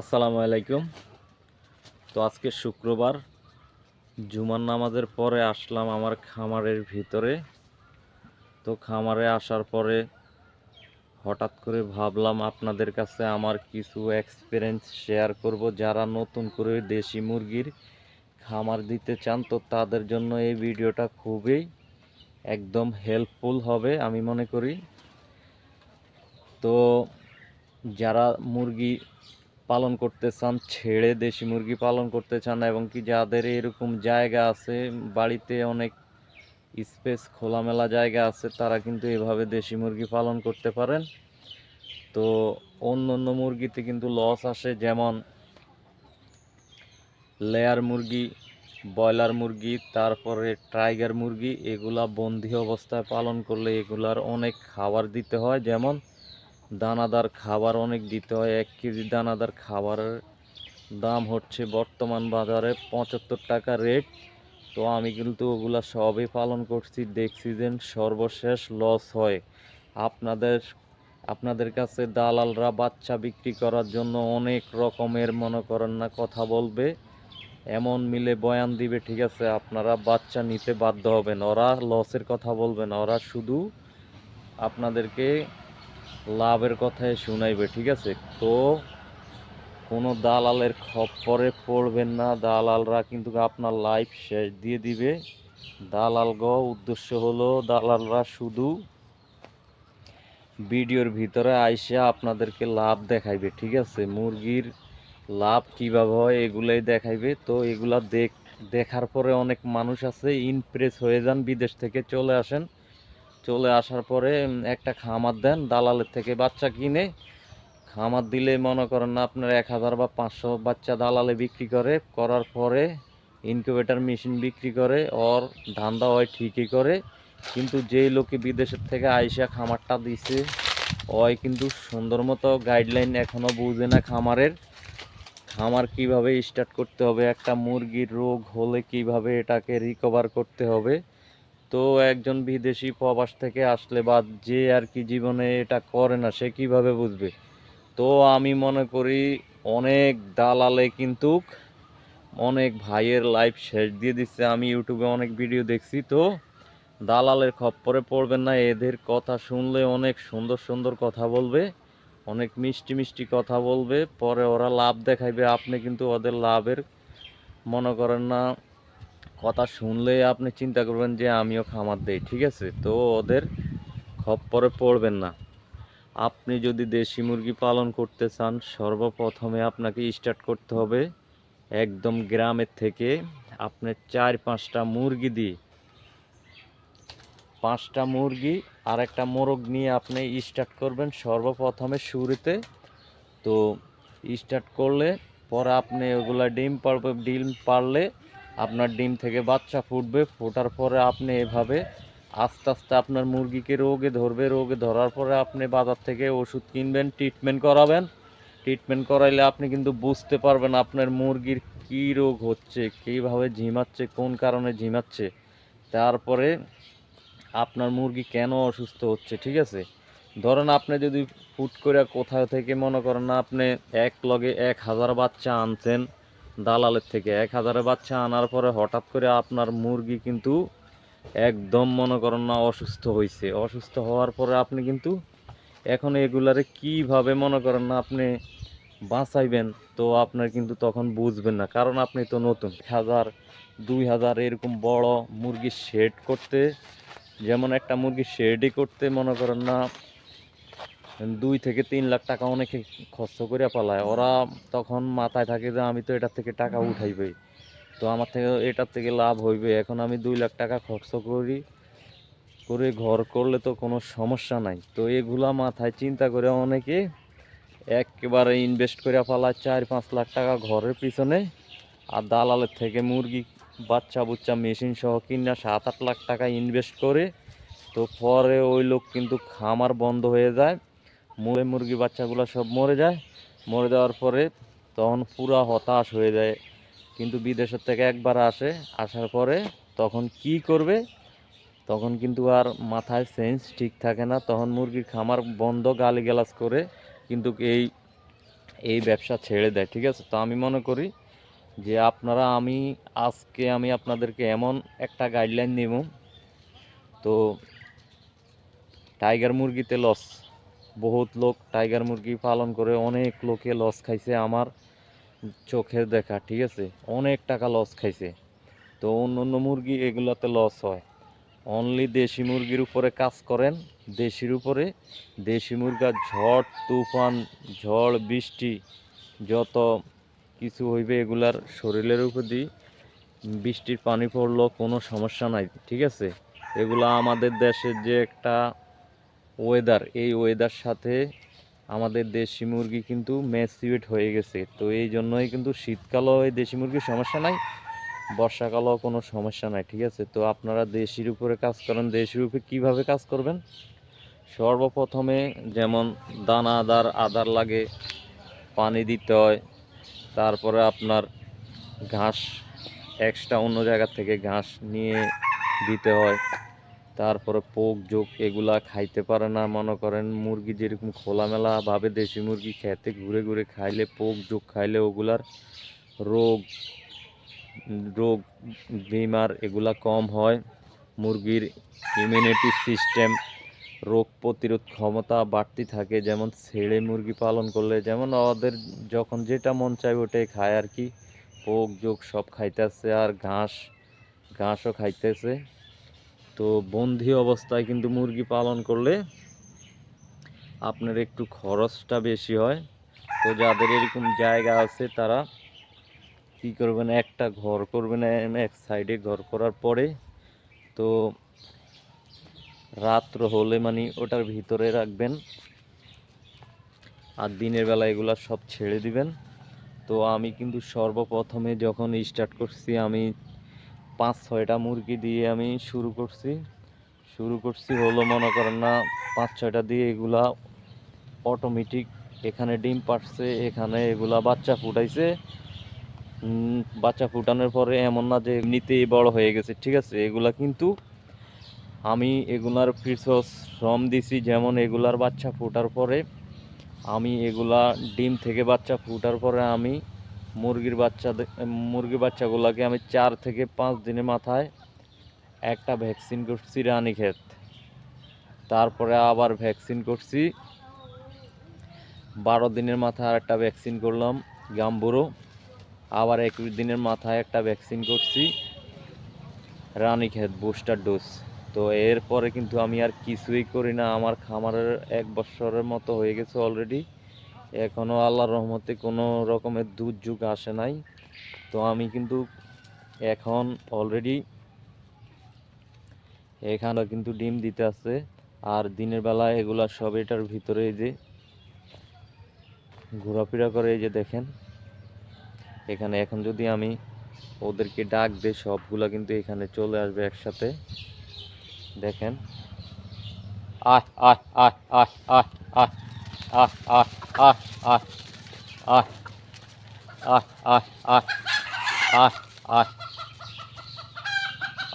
আসসালামু আলাইকুম। তো আজকে শুক্রবার, জুমার নামাজের পরে আসলাম আমার খামারের ভিতরে। তো খামারে আসার পরে হঠাৎ করে ভাবলাম আপনাদের কাছে আমার কিছু এক্সপিরিয়েন্স শেয়ার করব। যারা নতুন করে দেশি মুরগির খামার দিতে চান, তো তাদের জন্য এই ভিডিওটা খুবই একদম হেল্পফুল হবে, আমি মনে করি। তো যারা মুরগি পালন করতে চান, ছেড়ে দেশি মুরগি পালন করতে চান এবং কি যাদের এরকম জায়গা আছে, বাড়িতে অনেক স্পেস খোলামেলা জায়গা আছে, তারা কিন্তু এভাবে দেশি মুরগি পালন করতে পারেন। তো অন্য অন্য মুরগিতে কিন্তু লস আসে, যেমন লেয়ার মুরগি ব্রয়লার মুরগি, তারপরে টাইগার মুরগি, এগুলা বন্দি অবস্থায় পালন করলে এগুলার অনেক খাবার দিতে হয়। যেমন দানাদার খাবার অনেক দিতে হয়। এক কেজি দানাদার খাবারের দাম হচ্ছে বর্তমান বাজারে পঁচাত্তর টাকা রেট। তো আমি কিন্তু ওগুলা সবই পালন করছি, দেখছি যে সর্বশেষ লস হয়। আপনাদের আপনাদের কাছে দালালরা বাচ্চা বিক্রি করার জন্য অনেক রকমের মনে করেন না কথা বলবে। এমন মিলে বয়ান দিবে, ঠিক আছে, আপনারা বাচ্চা নিতে বাধ্য হবেন। ওরা লসের কথা বলবেন ওরা শুধু আপনাদেরকে লাভের কথাই শুনাইবে, ঠিক আছে? তো কোনো দালালের খপ্পরে পড়বেন না। দালালরা কিন্তু আপনার লাইফ শেষ দিয়ে দিবে। দালাল গ উদ্দেশ্য হলো, দালালরা শুধু ভিডিওর ভিতরে আইসা আপনাদেরকে লাভ দেখাইবে, ঠিক আছে? মুরগির লাভ কীভাবে হয় এগুলাই দেখাইবে। তো এগুলা দেখ, দেখার পরে অনেক মানুষ আছে ইমপ্রেস হয়ে যান, বিদেশ থেকে চলে আসেন। চলে আসার পরে একটা খামার দেন, দালালের থেকে বাচ্চা কিনে। খামার দিলে মনে করেন না আপনার এক হাজার বা পাঁচশো বাচ্চা দালালে বিক্রি করে। করার পরে ইনকিউবেটার মেশিন বিক্রি করে, ওর ধান্দা হয় ঠিকই করে। কিন্তু যেই লোকে বিদেশের থেকে আইসা খামারটা দিছে, ওই কিন্তু সুন্দর মতো গাইডলাইন এখনও বুঝে না খামারের। খামার কীভাবে স্টার্ট করতে হবে, একটা মুরগির রোগ হলে কীভাবে এটাকে রিকভার করতে হবে। তো একজন বিদেশি প্রবাস থেকে আসলে বা যে আর কি জীবনে এটা করে না, সে কীভাবে বুঝবে? তো আমি মনে করি অনেক দালালে কিন্তু অনেক ভাইয়ের লাইফ শেষ দিয়ে দিচ্ছে। আমি ইউটিউবে অনেক ভিডিও দেখছি তো। দালালের খপ্পরে পড়বেন না, এদের কথা শুনলে অনেক সুন্দর সুন্দর কথা বলবে, অনেক মিষ্টি মিষ্টি কথা বলবে, পরে ওরা লাভ দেখাইবে। আপনি কিন্তু ওদের লাভের মনে করেন না কথা শুনলে আপনি চিন্তা করবেন যে আমিও খামার দেই, ঠিক আছে? তো ওদের খপ্পরে পড়বেন না। আপনি যদি দেশি মুরগি পালন করতে চান, সর্বপ্রথমে আপনাকে স্টার্ট করতে হবে একদম গ্রামের থেকে আপনি চার পাঁচটা মুরগি দিয়ে, পাঁচটা মুরগি আর একটা মোরগ নিয়ে আপনি স্টার্ট করবেন সর্বপ্রথমে শুরুতে। তো স্টার্ট করলে পরে আপনি ওগুলা ডিম পারবে, ডিম পারলে আপনার ডিম থেকে বাচ্চা ফুটবে, ফোটার পরে আপনি এভাবে আস্তে আস্তে আপনার মুরগিকে রোগে ধরবে, রোগে ধরার পরে আপনি বাজার থেকে ওষুধ কিনবেন ট্রিটমেন্ট করাবেন। ট্রিটমেন্ট করাইলে আপনি কিন্তু বুঝতে পারবেন আপনার মুরগির কী রোগ হচ্ছে, কীভাবে ঝিমাচ্ছে, কোন কারণে ঝিমাচ্ছে। তারপরে আপনার মুরগি কেন অসুস্থ হচ্ছে, ঠিক আছে? ধরেন আপনি যদি ফুট করে কোথাও থেকে মনে করেন না আপনি এক লগে এক হাজার বাচ্চা আনছেন দালালের থেকে এক হাজারের বাচ্চা আনার পরে হঠাৎ করে আপনার মুরগি কিন্তু একদম মনে করেন না অসুস্থ হয়েছে অসুস্থ হওয়ার পরে আপনি কিন্তু এখন এগুলারে কীভাবে মনে করেন না আপনি বাঁচাইবেন, তো আপনার কিন্তু তখন বুঝবেন না। কারণ আপনি তো নতুন। এক হাজার, দুই হাজার এরকম বড় মুরগির শেড করতে, যেমন একটা মুরগির শেডই করতে মনে করেন না দুই থেকে তিন লাখ টাকা অনেকে খরচ করে পালায়। ওরা তখন মাথায় থাকে যে আমি তো এটার থেকে টাকা উঠাইবে তো আমার থেকে এটার থেকে লাভ হইবে। এখন আমি দুই লাখ টাকা খরচ করি, করে ঘর করলে তো কোনো সমস্যা নাই। তো এগুলা মাথায় চিন্তা করে অনেকে একেবারে ইনভেস্ট করে পালায় চার পাঁচ লাখ টাকা ঘরের পিছনে। আর দালালের থেকে মুরগি, বাচ্চা বুচ্চা মেশিন সহ কিনা সাত আট লাখ টাকা ইনভেস্ট করে। তো পরে ওই লোক কিন্তু খামার বন্ধ হয়ে যায়। মরে মুরগি বাচ্চাগুলো সব মরে যায়। মরে যাওয়ার পরে তখন পুরা হতাশ হয়ে যায়। কিন্তু বিদেশের থেকে একবার আসে, আসার পরে তখন কি করবে? তখন কিন্তু আর মাথায় সেন্স ঠিক থাকে না। তখন মুরগির খামার বন্ধ গালিগালাজ করে কিন্তু এই এই ব্যবসা ছেড়ে দেয়, ঠিক আছে? তো আমি মনে করি যে আপনারা, আমি আজকে আমি আপনাদেরকে এমন একটা গাইডলাইন দেব তো টাইগার মুরগিতে লস বহুত লোক টাইগার মুরগি পালন করে, অনেক লোকে লস খাইছে আমার চোখের দেখা, ঠিক আছে? অনেক টাকা লস খাইছে। তো অন্য অন্য মুরগি এগুলোতে লস হয়। অনলি দেশি মুরগির উপরে কাজ করেন, দেশির উপরে। দেশি মুরগা ঝড়, তুফান, ঝড়, বৃষ্টি, যত কিছু হইবে এগুলার শরীরের উপর দিয়ে বৃষ্টির পানি পড়ল, কোনো সমস্যা নাই, ঠিক আছে? এগুলা আমাদের দেশের যে একটা ওয়েদার এই ওয়েদার সাথে আমাদের দেশি মুরগি কিন্তু ম্যাচিউড হয়ে গেছে। তো এই জন্যই কিন্তু শীতকালেও এই দেশি মুরগির সমস্যা নাই, বর্ষাকালেও কোনো সমস্যা নাই, ঠিক আছে? তো আপনারা দেশির উপরে কাজ করেন, দেশির উপরে কীভাবে কাজ করবেন? সর্বপ্রথমে যেমন দানা, আদার আদার লাগে, পানি দিতে হয়, তারপরে আপনার ঘাস এক্সট্রা অন্য জায়গা থেকে ঘাস নিয়ে দিতে হয়। তারপরে পোক, জোক এগুলা খাইতে পারে না, মনে করেন মুরগি যেরকম খোলামেলা ভাবে দেশি মুরগি খেতে ঘুরে ঘুরে খাইলে, পোক, জোক খাইলে ওগুলার রোগ রোগ, বিমার এগুলা কম হয়। মুরগির ইমিউনিটি সিস্টেম রোগ প্রতিরোধ ক্ষমতা বাড়তি থাকে, যেমন ছেড়ে মুরগি পালন করলে, যেমন ওদের যখন যেটা মন চায় ওটাই খায় আর কি। পোক, জোক সব খাইতেছে আর ঘাস, ঘাসও খাইতেছে। তো বন্দি অবস্থায় কিন্তু মুরগি পালন করলে আপনার একটু খরচটা বেশি হয়। তো যাদের এরকম জায়গা আছে, তারা কি করবেন, একটা ঘর করবেন, এক সাইডে ঘর করার পরে তো রাত্র হলে মানে ওটার ভিতরে রাখবেন। আর দিনের বেলা এগুলা সব ছেড়ে দিবেন। তো আমি কিন্তু সর্বপ্রথমে যখন স্টার্ট করছি, আমি পাঁচ ছয়টা মুরগি দিয়ে আমি শুরু করছি। শুরু করছি হলো, মনে করেন না পাঁচ ছয়টা দিয়ে এগুলা অটোমেটিক এখানে ডিম পাড়ছে, এখানে এগুলা বাচ্চা ফুটাইছে। বাচ্চা ফুটানোর পরে এমন না যে এমনিতেই বড় হয়ে গেছে, ঠিক আছে? এগুলা কিন্তু আমি এগুলার পিছু শ্রম দিছি, যেমন এগুলার বাচ্চা ফোটার পরে আমি এগুলা ডিম থেকে বাচ্চা ফুটার পরে আমি মুরগির বাচ্চা মুরগি বাচ্চাগুলোকে আমি চার থেকে পাঁচ দিনের মাথায় একটা ভ্যাকসিন করছি রানীক্ষেত। তারপরে আবার ভ্যাকসিন করছি। বারো দিনের মাথায় আর একটা ভ্যাকসিন করলাম গাম্বুরো। আবার একুশ দিনের মাথায় একটা ভ্যাকসিন করছি রানীক্ষেত বুস্টার ডোজ। তো এরপরে কিন্তু আমি আর কিছুই করি না, আমার খামারের এক বছরের মতো হয়ে গেছে অলরেডি। এখনও আল্লাহর রহমতে কোনো রকমের দুর্যোগ আসে নাই। তো আমি কিন্তু এখন অলরেডি এখানে কিন্তু ডিম দিতে আছে। আর দিনের বেলা এগুলা সব এটার ভিতরে এই যে ঘোরাফেরা করে এই যে দেখেন। এখানে এখন যদি আমি ওদেরকে ডাক দিই, সবগুলা কিন্তু এখানে চলে আসবে একসাথে। দেখেন। আহ আহ আহ আহ আহ আহ আহ আহ আহ আহ আহ আহ আহ আহ আহ আহ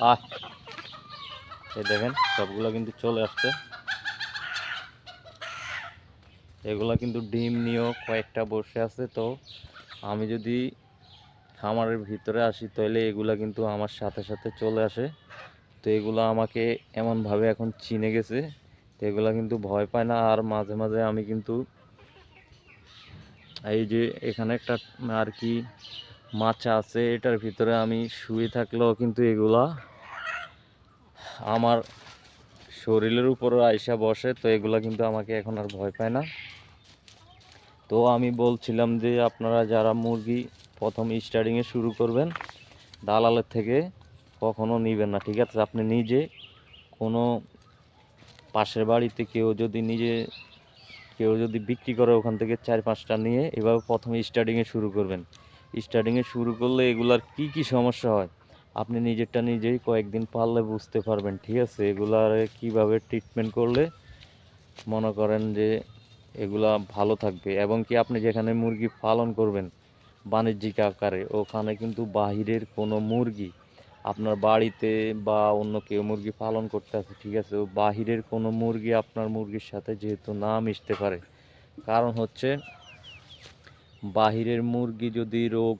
আহ দেখেন, সবগুলো কিন্তু চলে আসছে। এগুলা কিন্তু ডিম নিয়েও কয়েকটা বসে আছে, তো আমি যদি খামারের ভিতরে আসি, তাহলে এগুলা কিন্তু আমার সাথে সাথে চলে আসে। তো এগুলো আমাকে এমনভাবে এখন চিনে গেছে, তো এগুলা কিন্তু ভয় পায় না, আর মাঝে মাঝে আমি কিন্তু এই যে এখানে একটা আর কি মাচা আছে, এটার ভিতরে আমি শুয়ে থাকলেও কিন্তু এগুলা আমার শরীরের উপরও আইসা বসে, তো এগুলা কিন্তু আমাকে এখন আর ভয় পায় না। তো আমি বলছিলাম যে আপনারা যারা মুরগি প্রথম স্টার্টিংয়ে শুরু করবেন, দালালের থেকে কখনো নেবেন না, ঠিক আছে? আপনি নিজে কোনো পাশের বাড়িতে কেউ যদি নিজে কেউ যদি বিক্রি করে ওখান থেকে চার পাঁচটা নিয়ে এভাবে প্রথমে স্টার্টিংয়ে শুরু করবেন। স্টার্টিংয়ে শুরু করলে এগুলার কি কি সমস্যা হয়? আপনি নিজেরটা নিজেই কয়েকদিন পারলে বুঝতে পারবেন, ঠিক আছে? এগুলার কীভাবে ট্রিটমেন্ট করলে মনে করেন যে এগুলা ভালো থাকবে? এবং কি আপনি যেখানে মুরগি পালন করবেন বাণিজ্যিক আকারে, ওখানে কিন্তু বাহিরের কোনো মুরগি আপনার বাড়িতে বা অন্য কেউ মুরগি পালন করতে আছে, ঠিক আছে? বাহিরের কোনো মুরগি আপনার মুরগির সাথে যেহেতু না মিশতে পারে, কারণ হচ্ছে বাহিরের মুরগি যদি রোগ,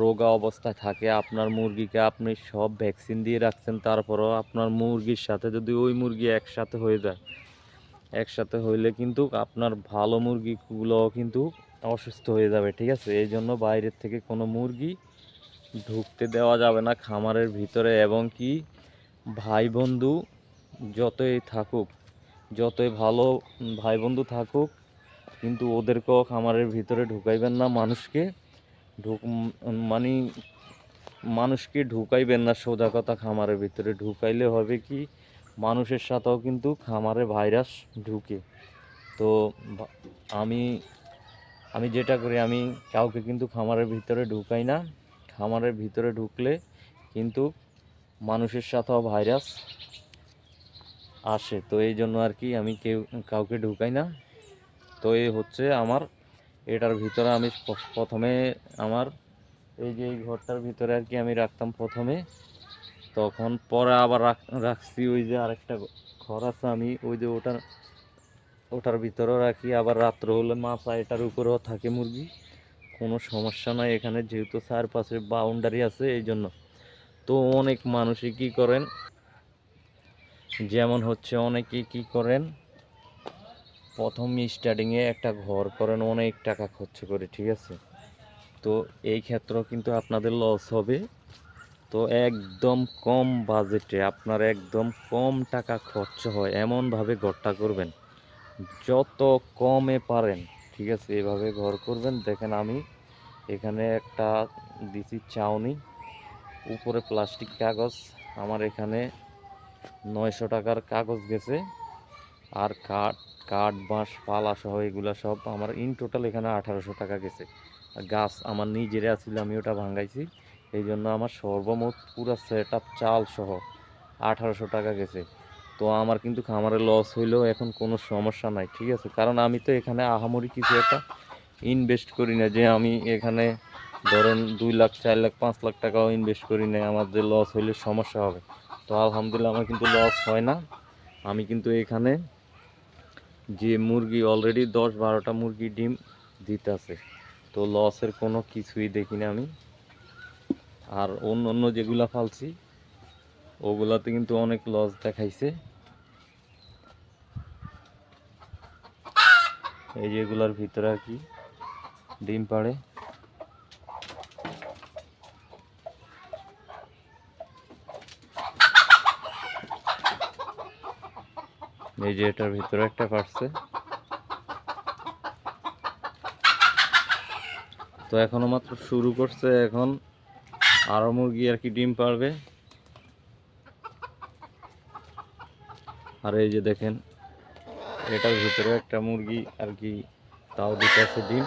রোগা অবস্থায় থাকে, আপনার মুরগিকে আপনি সব ভ্যাকসিন দিয়ে রাখছেন, তারপরও আপনার মুরগির সাথে যদি ওই মুরগি একসাথে হয়ে যায়, একসাথে হইলে কিন্তু আপনার ভালো মুরগিগুলোও কিন্তু অসুস্থ হয়ে যাবে, ঠিক আছে? এই জন্য বাইরের থেকে কোনো মুরগি ঢুকতে দেওয়া যাবে না খামারের ভিতরে এবং কি ভাই বন্ধু যতই থাকুক, যতই ভালো ভাই বন্ধু থাকুক, কিন্তু ওদেরকেও খামারের ভিতরে ঢুকাইবেন না, মানুষকে ঢুক মানে মানুষকে ঢুকাইবেন না সোজা কথা খামারের ভিতরে। ঢুকাইলে হবে কি, মানুষের সাথেও কিন্তু খামারে ভাইরাস ঢুকে। তো আমি আমি যেটা করি, আমি কাউকে কিন্তু খামারের ভিতরে ঢুকাই না। খামারের ভিতরে ঢুকলে কিন্তু মানুষের সাথেও ভাইরাস আসে। তো এই জন্য আর কি আমি কেউ, কাউকে ঢুকাই না। তো এই হচ্ছে আমার, এটার ভিতরে আমি প্রথমে আমার এই যে এই ঘরটার ভিতরে আর কি আমি রাখতাম প্রথমে। তখন পরে আবার রাখ- রাখছি ওই যে আরেকটা ঘর আছে আমি, ওই যে ওটার ওটার ভিতরেও রাখি। আবার রাত্র হলে মাছা এটার উপরেও থাকে মুরগি। কোনো সমস্যা নাই। এখানে যেহেতু চারপাশে বাউন্ডারি আছে, এই জন্য। তো অনেক মানুষই কি করেন? যেমন হচ্ছে অনেকে কি করেন? প্রথম স্টার্টিংয়ে একটা ঘর করেন, অনেক টাকা খরচ করে, ঠিক আছে? তো এই ক্ষেত্রেও কিন্তু আপনাদের লস হবে। তো একদম কম বাজেটে আপনার একদম কম টাকা খরচ হয়, এমনভাবে ঘরটা করবেন। যত কমে পারেন, ঠিক আছে? এভাবে ঘর করবেন। দেখেন আমি এখানে একটা দিছি চাউনি, উপরে প্লাস্টিক কাগজ, আমার এখানে নয়শো টাকার কাগজ গেছে, আর কাঠ কাঠ, বাঁশ, পালা সহ এগুলো সব আমার ইন টোটাল এখানে আঠারোশো টাকা গেছে। গাছ আমার নিজেরে আছিল, আমি ওটা ভাঙাইছি এই জন্য আমার সর্বমোট পুরো সেট আপ চাল সহ আঠারোশো টাকা গেছে। তো আমার কিন্তু খামারে লস হইলেও এখন কোনো সমস্যা নাই, ঠিক আছে? কারণ আমি তো এখানে আহামরি কিছু একটা ইনভেস্ট করি না, যে আমি এখানে ধরেন দুই লাখ, চার লাখ, পাঁচ লাখ টাকাও ইনভেস্ট করি না আমাদের লস হইলে সমস্যা হবে। তো আলহামদুলিল্লাহ আমার কিন্তু লস হয় না। আমি কিন্তু এখানে যে মুরগি অলরেডি দশ বারোটা মুরগি ডিম দিতেছে, তো লসের কোনো কিছুই দেখি না আমি। আর অন্য অন্য যেগুলা ফালছি ওগুলাতে কিন্তু অনেক লস দেখাইছে। এই যেগুলার ভিতরে আর কি ডিম পাড়ে। এই যে এটার ভিতরে একটা পারছে তো এখনও মাত্র শুরু করছে এখন। আরও মুরগি আর কি ডিম পারবে আর এই যে দেখেন, এটার ভিতরে একটা মুরগি আর কি তাও দিতে আছে ডিম।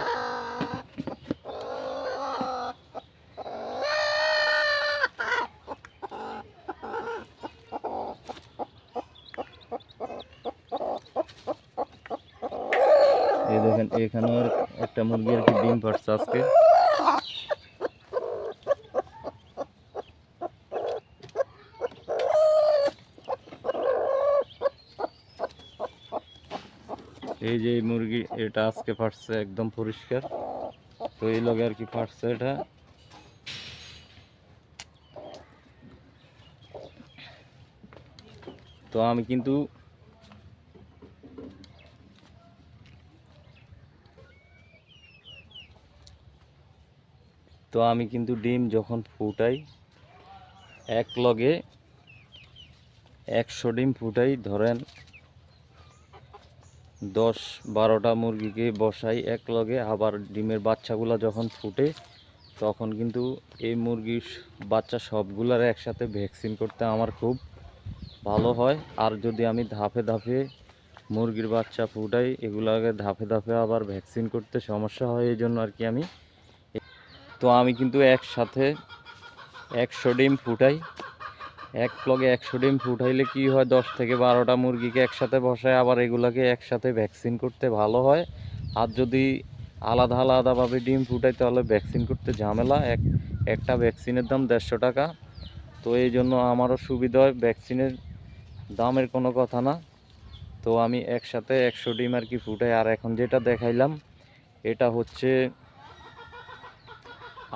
এই দেখেন এখানেও আর একটা মুরগি আর কি ডিম পারছে আজকে। এই যে এই মুরগি, এটা আজকে ফাটছে একদম পরিষ্কার। তো এই লগে আর কি ফাটছে এটা। তো আমি কিন্তু তো আমি কিন্তু ডিম যখন ফুটাই, এক লগে একশো ডিম ফুটাই, ধরেন দশ বারোটা মুরগিকে বসাই এক লগে, আবার ডিমের বাচ্চাগুলো যখন ফুটে, তখন কিন্তু এই মুরগির বাচ্চা সবগুলার একসাথে ভ্যাকসিন করতে আমার খুব ভালো হয়। আর যদি আমি ধাপে ধাপে মুরগির বাচ্চা ফুটাই, এগুলোকে ধাপে ধাপে আবার ভ্যাকসিন করতে সমস্যা হয়, এই জন্য আর কি আমি। তো আমি কিন্তু একসাথে একশো ডিম ফুটাই। এক প্লগে একশো ডিম ফুটাইলে কি হয়? দশ থেকে বারোটা মুরগিকে একসাথে বসায়, আবার এগুলাকে একসাথে ভ্যাকসিন করতে ভালো হয়। আর যদি আলাদা আলাদাভাবে ডিম ফুটাই, তাহলে ভ্যাকসিন করতে ঝামেলা। এক, একটা ভ্যাকসিনের দাম দেড়শো টাকা। তো এই জন্য আমারও সুবিধা হয় ভ্যাকসিনের দামের কোনো কথা না। তো আমি একসাথে একশো ডিম আর কি ফুটাই। আর এখন যেটা দেখাইলাম, এটা হচ্ছে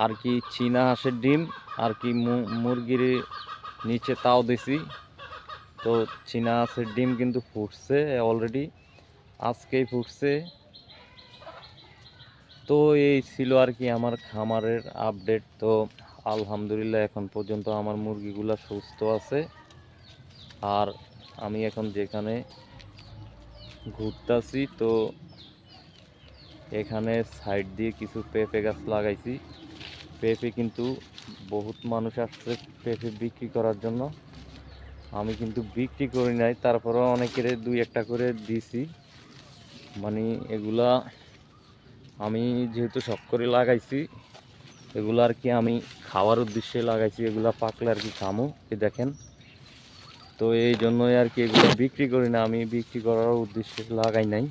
আর কি চীনা হাঁসের ডিম, আর কি মুরগির নিচে তাও দিছি। তো চীনা আছে, ডিম কিন্তু ফুটছে অলরেডি আজকেই ফুটছে। তো এই ছিল আর কি আমার খামারের আপডেট তো আলহামদুলিল্লাহ এখন পর্যন্ত আমার মুরগিগুলো সুস্থ আছে। আর আমি এখন যেখানে ঘুরতাছি, তো এখানে সাইড দিয়ে কিছু পেঁপে গাছ লাগাইছি। পেঁপে কিন্তু বহুত মানুষ আসছে পেঁপে বিক্রি করার জন্য। আমি কিন্তু বিক্রি করি নাই, তারপরেও অনেকের দুই একটা করে দিছি। মানে এগুলা আমি যেহেতু শখ করে লাগাইছি, এগুলো আর কি আমি খাওয়ার উদ্দেশ্যে লাগাইছি, এগুলা পাকলে আর কি খামো, এই দেখেন। তো এই জন্যই আর কি এগুলো বিক্রি করি না, আমি বিক্রি করার উদ্দেশ্যে লাগাই নাই।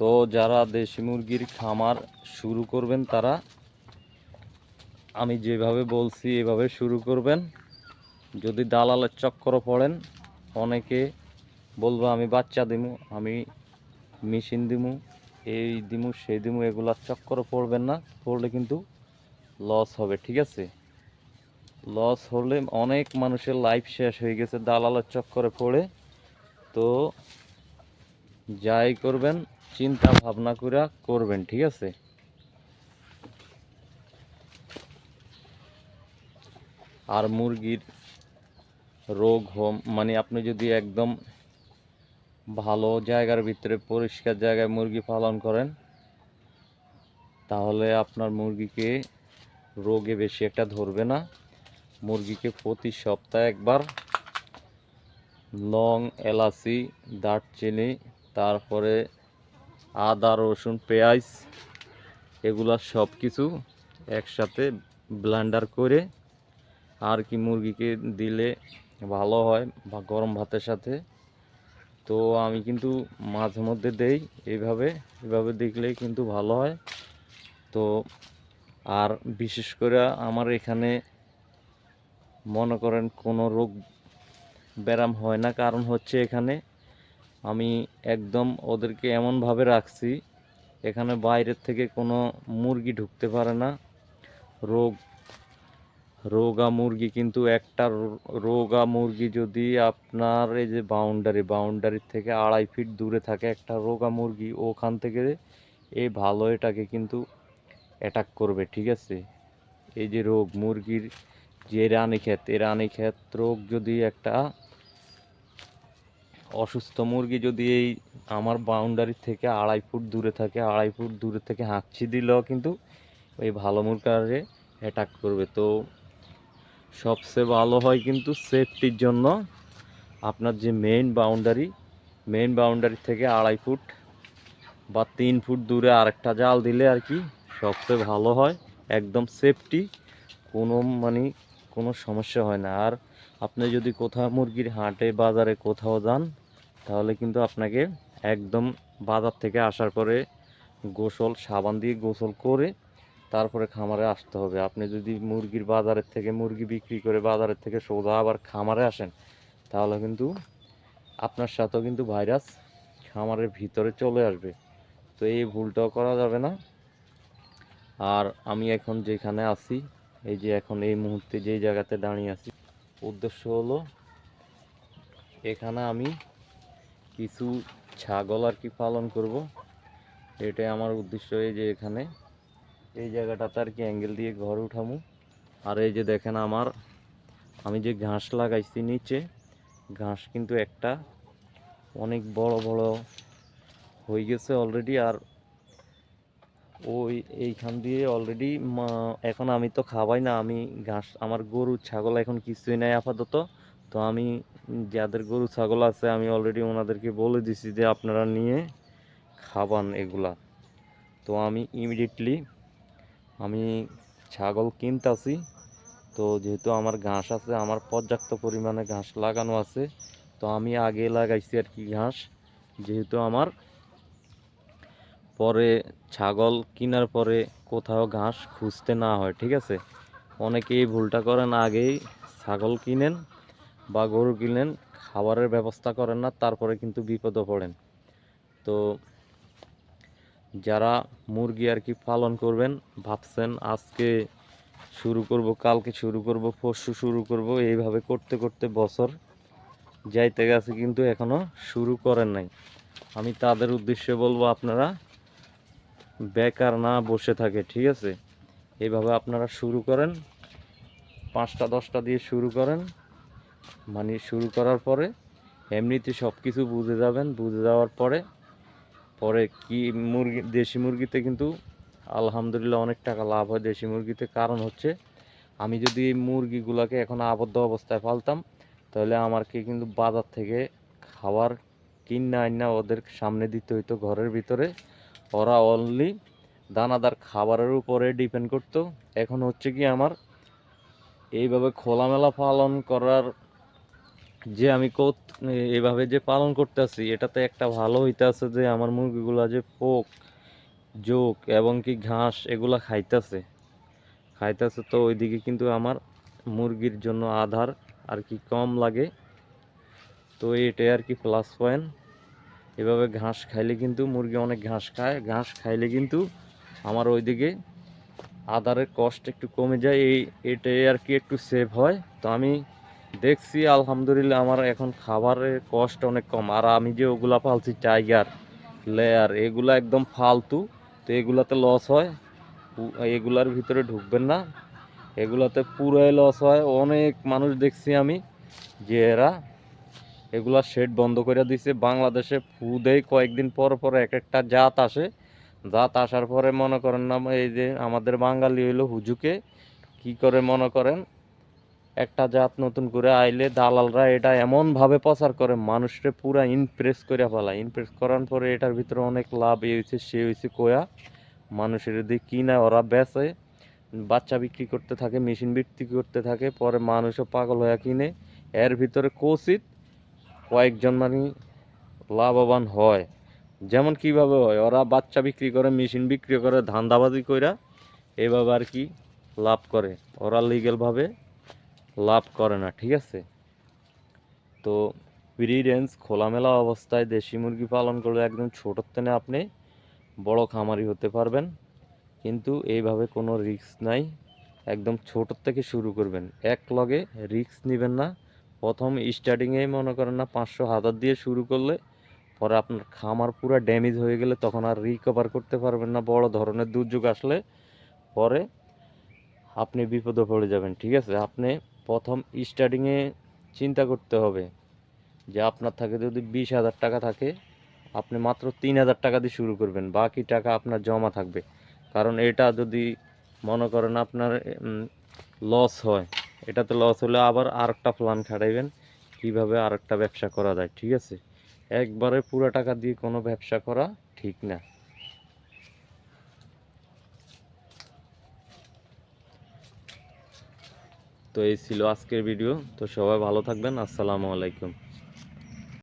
তো যারা দেশি মুরগির খামার শুরু করবেন তারা, আমি যেভাবে বলছি এভাবে শুরু করবেন। যদি দালালের চক্কর পড়েন, অনেকে বলব, আমি বাচ্চা দিমু, আমি মেশিন দিমু, এই দিমু, সেই দিমু, এগুলার চক্কর পড়বেন না। পড়লে কিন্তু লস হবে, ঠিক আছে? লস হলে অনেক মানুষের লাইফ শেষ হয়ে গেছে দালালের চক্করে পড়ে। তো যাই করবেন চিন্তা ভাবনা করে করবেন, ঠিক আছে? আর মুরগির রোগ হোম মানে আপনি যদি একদম ভালো জায়গার ভিতরে পরিষ্কার জায়গায় মুরগি পালন করেন, তাহলে আপনার মুরগিকে রোগে বেশি একটা ধরবে না। মুরগিকে প্রতি সপ্তাহে একবার লং এলাচি, দারচিনি, তারপরে আদা, রসুন, পেঁয়াজ, এগুলা সব কিছু একসাথে ব্লেন্ডার করে আর কি মুরগিকে দিলে ভালো হয় বা গরম ভাতের সাথে। তো আমি কিন্তু মাঝে মধ্যে দেই এইভাবে এভাবে দেখলেই কিন্তু ভালো হয়। তো আর বিশেষ করে আমার এখানে মনে করেন কোনো রোগ ব্যায়াম হয় না। কারণ হচ্ছে এখানে আমি একদম ওদেরকে এমনভাবে রাখছি, এখানে বাইরের থেকে কোনো মুরগি ঢুকতে পারে না। রোগ, রোগা মুরগি কিন্তু একটা রোগা মুরগি যদি আপনার এই যে বাউন্ডারি বাউন্ডারির থেকে আড়াই ফিট দূরে থাকে একটা রোগা মুরগি, ওখান থেকে এই ভালো এটাকে কিন্তু অ্যাটাক করবে, ঠিক আছে? এই যে রোগ মুরগির যে রানীক্ষেত, এই রানীক্ষেত রোগ যদি একটা অসুস্থ মুরগি যদি এই আমার বাউন্ডারি থেকে আড়াই ফুট দূরে থাকে, আড়াই ফুট দূরে থেকে হাঁকছি দিলেও কিন্তু ওই ভালো মুরগারে অ্যাটাক করবে। তো সবচেয়ে ভালো হয় কিন্তু সেফটির জন্য আপনার যে মেইন বাউন্ডারি মেইন বাউন্ডারি থেকে আড়াই ফুট বা তিন ফুট দূরে আরেকটা জাল দিলে আর কি সবচেয়ে ভালো হয়। একদম সেফটি কোনো মানে কোনো সমস্যা হয় না। আর আপনি যদি কোথাও মুরগির হাটে, বাজারে কোথাও যান তাহলে কিন্তু আপনাকে একদম বাজার থেকে আসার পরে গোসল, সাবান দিয়ে গোসল করে তারপরে খামারে আসতে হবে। আপনি যদি মুরগির বাজারের থেকে মুরগি বিক্রি করে বাজারের থেকে সোজা আবার খামারে আসেন, তাহলে কিন্তু আপনার সাথেও কিন্তু ভাইরাস খামারের ভিতরে চলে আসবে। তো এই ভুলটাও করা যাবে না। আর আমি এখন যেখানে আছি, এই যে এখন এই মুহূর্তে যেই জায়গাতে দাঁড়িয়ে আছি, উদ্দেশ্য হলো এখানে আমি কিছু ছাগল আর কি পালন করব। এটাই আমার উদ্দেশ্য এই যে এখানে। এই জায়গাটাতে আর কি অ্যাঙ্গেল দিয়ে ঘর উঠামু। আর এই যে দেখেন আমার, আমি যে ঘাস লাগাইছি নিচে, ঘাস কিন্তু একটা অনেক বড় বড় হয়ে গেছে অলরেডি আর ওই এইখান দিয়ে অলরেডি এখন আমি তো খাওয়াই না, আমি ঘাস, আমার গরু, ছাগল এখন কিছুই নাই আপাতত। তো আমি যাদের গরু, ছাগল আছে, আমি অলরেডি ওনাদেরকে বলে দিছি যে আপনারা নিয়ে খাবান এগুলা। তো আমি ইমিডিয়েটলি আমি ছাগল কিনতাছি। তো যেহেতু আমার ঘাস আছে, আমার পর্যাপ্ত পরিমাণে ঘাস লাগানো আছে, তো আমি আগে লাগাইছি আর কি ঘাস। যেহেতু আমার পরে ছাগল কেনার পরে কোথাও ঘাস খুঁজতে না হয়, ঠিক আছে? অনেকেই ভুলটা করেন, আগেই ছাগল কিনেন বা গরু কিনেন খাবারের ব্যবস্থা করেন না, তারপরে কিন্তু বিপদে পড়েন। তো যারা মুরগি আর কি পালন করবেন, ভাবছেন আজকে শুরু করব, কালকে শুরু করব, পরশু শুরু করব, এইভাবে করতে করতে বছর যাইতে গেছে, কিন্তু এখনও শুরু করেন নাই। আমি তাদের উদ্দেশ্যে বলব, আপনারা বেকার না বসে থাকে, ঠিক আছে? এইভাবে আপনারা শুরু করেন, পাঁচটা, দশটা দিয়ে শুরু করেন মানে শুরু করার পরে এমনিতে সব কিছু বুঝে যাবেন, বুঝে যাওয়ার পরে পরে কি মুরগি, দেশি মুরগিতে কিন্তু আলহামদুলিল্লাহ অনেক টাকা লাভ হয় দেশি মুরগিতে। কারণ হচ্ছে, আমি যদি এই মুরগিগুলোকে এখন আবদ্ধ অবস্থায় পালতাম, তাহলে আমাকে কিন্তু বাজার থেকে খাবার কিনা আইনা ওদের সামনে দিতে হইতো ঘরের ভিতরে। ওরা অনলি দানাদার খাবারের উপরে ডিপেন্ড করতো। এখন হচ্ছে কি আমার, এইভাবে খোলামেলা পালন করার যে আমি এইভাবে যে পালন করতেছি, এটাতে একটা ভালো হইতাছে যে আমার মুরগিগুলা যে পোক, জোক এবং কি ঘাস এগুলা খাইতেছে। খাইতেছে তো ওইদিকে কিন্তু আমার মুরগির জন্য আধার আর কি কম লাগে। তো এটাই আর কি প্লাস পয়েন্ট এভাবে ঘাস খাইলে কিন্তু মুরগি অনেক ঘাস খায়। ঘাস খাইলে কিন্তু আমার ওইদিকে আদারের কষ্ট একটু কমে যায়। এই এটাই আর কি একটু সেভ হয়। তো আমি দেখছি, আলহামদুলিল্লাহ, আমার এখন খাবারের কষ্ট অনেক কম। আর আমি যে ওগুলা পালছি টাইগার লেয়ার এগুলা একদম ফালতু। তো এগুলাতে লস হয়। এগুলার ভিতরে ঢুকবেন না। এগুলাতে পুরাই লস হয়। অনেক মানুষ দেখছি আমি, যে এরা এগুলা শেড বন্ধ করে দিছে। বাংলাদেশে ফু দেয় কয়েকদিন পর পর এক একটা জাত আসে। জাত আসার পরে মনে করেন না, এই যে আমাদের বাঙালি হইল হুজুকে। কি করে মনে করেন? একটা জাত নতুন করে আইলে দালালরা এটা এমন ভাবে প্রচার করে মানুষকে পুরা ইমপ্রেস করে ফেলায়। ইমপ্রেস করার পরে এটার ভিতরে অনেক লাভ এই হয়েছে সে হয়েছে কোয়া। মানুষের দিয়ে কিনা ওরা বেচে, বাচ্চা বিক্রি করতে থাকে, মেশিন বিক্রি করতে থাকে, পরে মানুষও পাগল হয়ে কিনে। এর ভিতরে কচিত কয়েকজন মানে লাভবান হয়। যেমন কীভাবে হয়, ওরা বাচ্চা বিক্রি করে, মেশিন বিক্রি করে, ধান্দাবাজি কইরা এভাবে আর কি লাভ করে। ওরা লিগেলভাবে লাভ করে না, ঠিক আছে? তো ফ্রি রেঞ্জ খোলামেলা অবস্থায় দেশি মুরগি পালন করলে একদম ছোটোর থেকে আপনি বড় খামারি হতে পারবেন। কিন্তু এইভাবে কোনো রিস্ক নাই, একদম ছোটোর থেকে শুরু করবেন। এক লগে রিস্ক নেবেন না। প্রথম স্টার্টিংয়েই মনে করেন না, পাঁচশো হাজার দিয়ে শুরু করলে পরে আপনার খামার পুরো ড্যামেজ হয়ে গেলে তখন আর রিকভার করতে পারবেন না। বড় ধরনের দুর্যোগ আসলে পরে আপনি বিপদে পড়ে যাবেন, ঠিক আছে? আপনি প্রথম স্টার্টিংয়ে চিন্তা করতে হবে যে আপনার থাকে যদি বিশ হাজার টাকা থাকে, আপনি মাত্র তিন হাজার টাকা দিয়ে শুরু করবেন, বাকি টাকা আপনার জমা থাকবে। কারণ এটা যদি মনে করেন আপনার লস হয়, এটাতে লস হলে আবার আরেকটা প্ল্যান খাটাইবেন, কীভাবে আরেকটা ব্যবসা করা যায়, ঠিক আছে? একবারে পুরো টাকা দিয়ে কোনো ব্যবসা করা ঠিক না। তো এই ছিল আজকের ভিডিও তো সবাই ভালো থাকবেন। আসসালামু আলাইকুম।